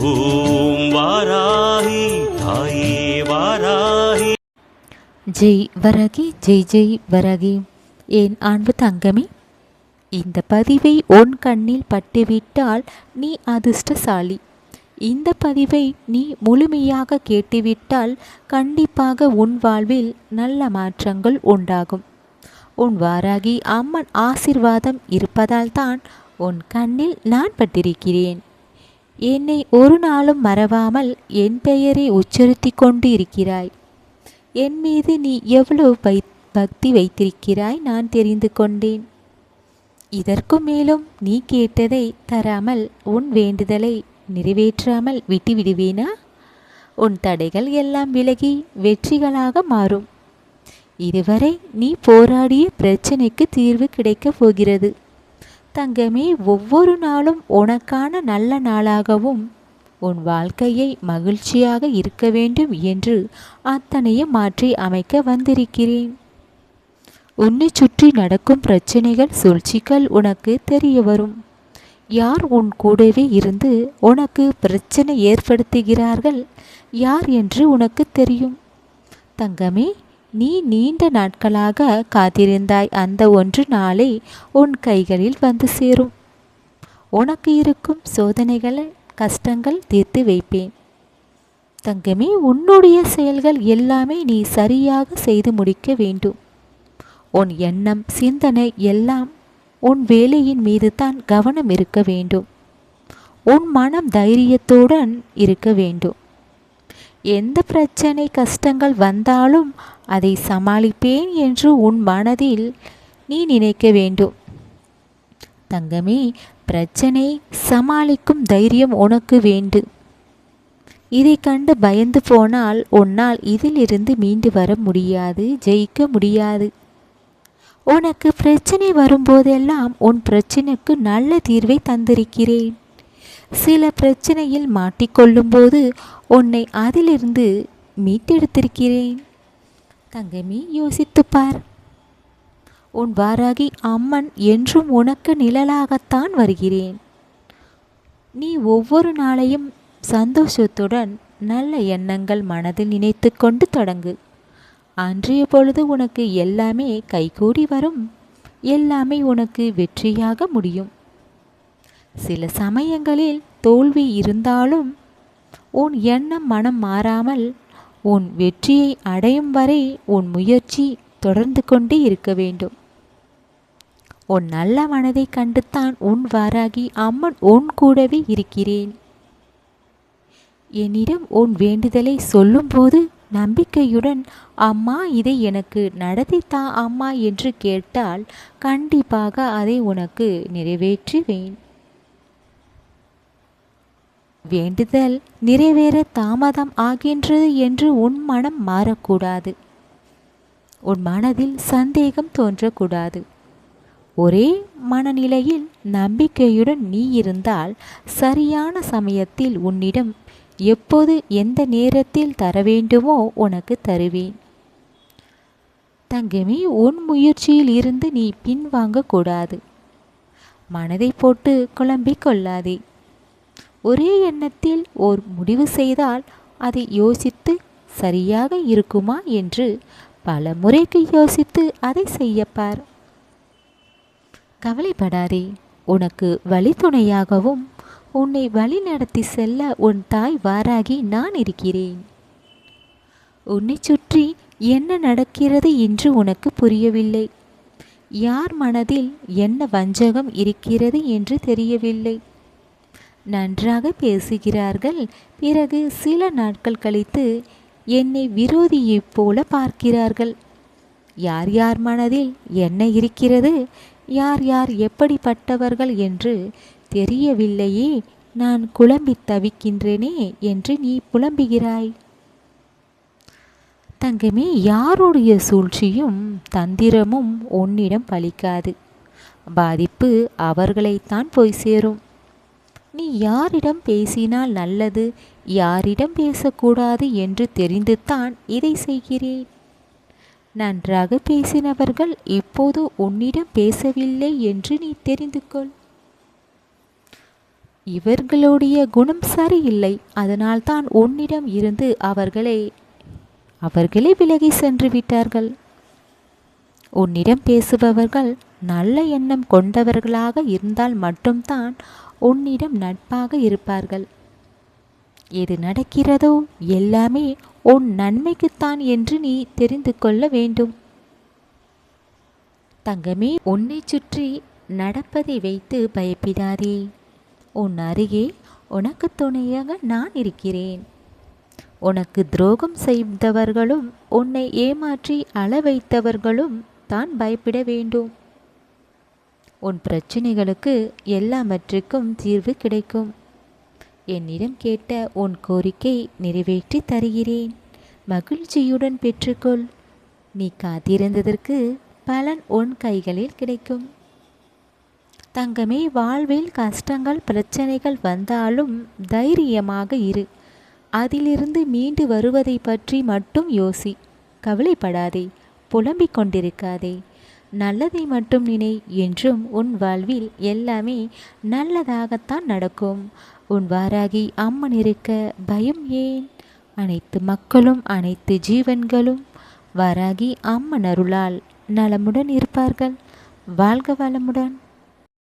ஓம் வாராகி தாயே வாராகி ஜெய் வரகி ஜெய் ஜெய் வரகி. என் அன்பு தங்கமே இந்த பதிவை உன் கண்ணில் பட்டுவிட்டால் நீ அதிர்ஷ்டசாலி. இந்த பதிவை நீ முழுமையாக கேட்டுவிட்டால் கண்டிப்பாக உன் வாழ்வில் நல்ல மாற்றங்கள் உண்டாகும். உன் வாராகி அம்மன் ஆசிர்வாதம் இருப்பதால் தான் உன் கண்ணில் நான் பட்டிருக்கிறேன். என்னை ஒரு நாளும் மறவாமல் என் பெயரை உச்சரித்து கொண்டு இருக்கிறாய் என் மீது நீ எவ்வளவு பை பக்தி வைத்திருக்கிறாய் நான் தெரிந்து கொண்டேன். இதற்கு மேலும் நீ கேட்டதை தராமல் உன் வேண்டுதலை நிறைவேற்றாமல் விட்டுவிடுவேனா? உன் தடைகள் எல்லாம் விலகி வெற்றிகளாக மாறும். இதுவரை நீ போராடிய பிரச்சனைக்கு தீர்வு கிடைக்கப் போகிறது. தங்கமே ஒவ்வொரு நாளும் உனக்கான நல்ல நாளாகவும் உன் வாழ்க்கையை மகிழ்ச்சியாக இருக்க வேண்டும் என்று அத்தனையும் மாற்றி அமைக்க வந்திருக்கிறேன். உன்னை சுற்றி நடக்கும் பிரச்சனைகள் சூழ்ச்சிகள் உனக்கு தெரிய வரும். யார் உன் கூடவே இருந்து உனக்கு பிரச்சனை ஏற்படுத்துகிறார்கள்? யார் என்று உனக்கு தெரியும். தங்கமே நீ நீண்ட நாட்களாக காத்திருந்தாய். அந்த ஒன்று நாளை உன் கைகளில் வந்து சேரும். உனக்கு இருக்கும் சோதனைகளை கஷ்டங்கள் தீர்த்து வைப்பேன். தங்கமே உன்னுடைய செயல்கள் எல்லாமே நீ சரியாக செய்து முடிக்க வேண்டும். உன் எண்ணம் சிந்தனை எல்லாம் உன் வேலையின் மீது தான் கவனம் இருக்க வேண்டும். உன் மனம் தைரியத்துடன் இருக்க வேண்டும். எந்த பிரச்சனை கஷ்டங்கள் வந்தாலும் அதை சமாளிப்பேன் என்று உன் மனதில் நீ நினைக்க வேண்டும். தங்கமே பிரச்சனை சமாளிக்கும் தைரியம் உனக்கு வேண்டு. இதை கண்டு பயந்து போனால் உன்னால் இதிலிருந்து மீண்டு வர முடியாது ஜெயிக்க முடியாது. உனக்கு பிரச்சனை வரும்போதெல்லாம் உன் பிரச்சனைக்கு நல்ல தீர்வை தந்திருக்கிறேன். சில பிரச்சனையில் மாட்டிக்கொள்ளும்போது உன்னை அதிலிருந்து மீட்டெடுத்திருக்கிறேன். தங்கமி யோசித்துப் பார். உன் வாராகி அம்மன் என்றும் உனக்கு நிழலாகத்தான் வருகிறேன். நீ ஒவ்வொரு நாளையும் சந்தோஷத்துடன் நல்ல எண்ணங்கள் மனதில் நினைத்து கொண்டு தொடங்கு. அன்றைய பொழுது உனக்கு எல்லாமே கைகூடி வரும். எல்லாமே உனக்கு வெற்றியாக முடியும். சில சமயங்களில் தோல்வி இருந்தாலும் உன் எண்ணம் மனம் மாறாமல் உன் வெற்றியை அடையும் வரை உன் முயற்சி தொடர்ந்து கொண்டே இருக்க வேண்டும். உன் நல்ல மனதை கண்டுத்தான் உன் வாராகி அம்மன் உன் கூடவே இருக்கிறேன். என்னிடம் உன் வேண்டுதலை சொல்லும்போது நம்பிக்கையுடன் அம்மா இதை எனக்கு நடத்தித்தா அம்மா? என்று கேட்டால் கண்டிப்பாக அதை உனக்கு நிறைவேற்றுவேன். வேண்டுதல் நிறைவேற தாமதம் ஆகின்றது என்று உன் மனம் மாறக்கூடாது. உன் மனதில் சந்தேகம் தோன்றக்கூடாது. ஒரே மனநிலையில் நம்பிக்கையுடன் நீ இருந்தால் சரியான சமயத்தில் உன்னிடம் எப்போது எந்த நேரத்தில் தர வேண்டுமோ உனக்கு தருவேன். தங்கமி உன் முயற்சியில் இருந்து நீ பின்வாங்கக்கூடாது. மனதை போட்டு குழம்பிக் கொள்ளாதே. ஒரே எண்ணத்தில் ஓர் முடிவு செய்தால் அதை யோசித்து சரியாக இருக்குமா என்று பல முறைக்கு யோசித்து அதை செய்யப்பார். கவலைப்படாதே உனக்கு வழித்துணையாகவும் உன்னை வழி நடத்தி செல்ல உன் தாய் வாராகி நான் இருக்கிறேன். உன்னை சுற்றி என்ன நடக்கிறது என்று உனக்கு புரியவில்லை. யார் மனதில் என்ன வஞ்சகம் இருக்கிறது என்று தெரியவில்லை. நன்றாக பேசுகிறார்கள். பிறகு சில நாட்கள் கழித்து என்னை விரோதியைப் போல பார்க்கிறார்கள். யார் யார் மனதில் என்ன இருக்கிறது? யார் யார் எப்படிப்பட்டவர்கள் என்று தெரியவில்லையே. நான் குழம்பித் தவிக்கின்றேனே என்று நீ புலம்புகிறாய். தங்கமே யாருடைய சூழ்ச்சியும் தந்திரமும் உன்னிடம் பலிக்காது. பாதிப்பு அவர்களைத்தான் போய் சேரும். நீ யாரிடம் பேசினால் நல்லது? யாரிடம் பேசக்கூடாது என்று தெரிந்துத்தான் இதை செய்கிறேன். நன்றாக பேசினவர்கள் இப்போது உன்னிடம் பேசவில்லை என்று நீ தெரிந்து கொள் இவர்களுடைய குணம் சரியில்லை அதனால்தான் உன்னிடம் இருந்து அவர்களை அவர்களே விலகி சென்று விட்டார்கள். உன்னிடம் பேசுபவர்கள் நல்ல எண்ணம் கொண்டவர்களாக இருந்தால் மட்டும்தான் உன்னிடம் நட்பாக இருப்பார்கள். எது நடக்கிறதோ எல்லாமே உன் நன்மைக்குத்தான் என்று நீ தெரிந்து கொள்ள வேண்டும். தங்கமே உன்னை சுற்றி நடப்பதை வைத்து பயப்பிடாதே. உன் அருகே உனக்கு துணையாக நான் இருக்கிறேன். உனக்கு துரோகம் செய்தவர்களும் உன்னை ஏமாற்றி அள வைத்தவர்களும் தான் பயப்பட வேண்டும். உன் பிரச்சனைகளுக்கு எல்லாவற்றுக்கும் தீர்வு கிடைக்கும். என்னிடம் கேட்ட உன் கோரிக்கை நிறைவேற்றி தருகிறேன். மகிழ்ச்சியுடன் பெற்றுக்கொள். நீ காத்திருந்ததற்கு பலன் உன் கைகளில் கிடைக்கும். தங்கமே வாழ்வில் கஷ்டங்கள் பிரச்சனைகள் வந்தாலும் தைரியமாக இரு. அதிலிருந்து மீண்டு வருவதை பற்றி மட்டும் யோசி. கவலைப்படாதே. புலம்பிக் கொண்டிருக்காதே. நல்லதை மட்டும் நினை என்றும் உன் வாழ்வில் எல்லாமே நல்லதாகத்தான் நடக்கும். உன் வாராகி அம்மன் இருக்க பயம் ஏன்? அனைத்து மக்களும் அனைத்து ஜீவன்களும் வாராகி அம்மன் அருளால் நலமுடன் இருப்பார்கள். வாழ்க வளமுடன்.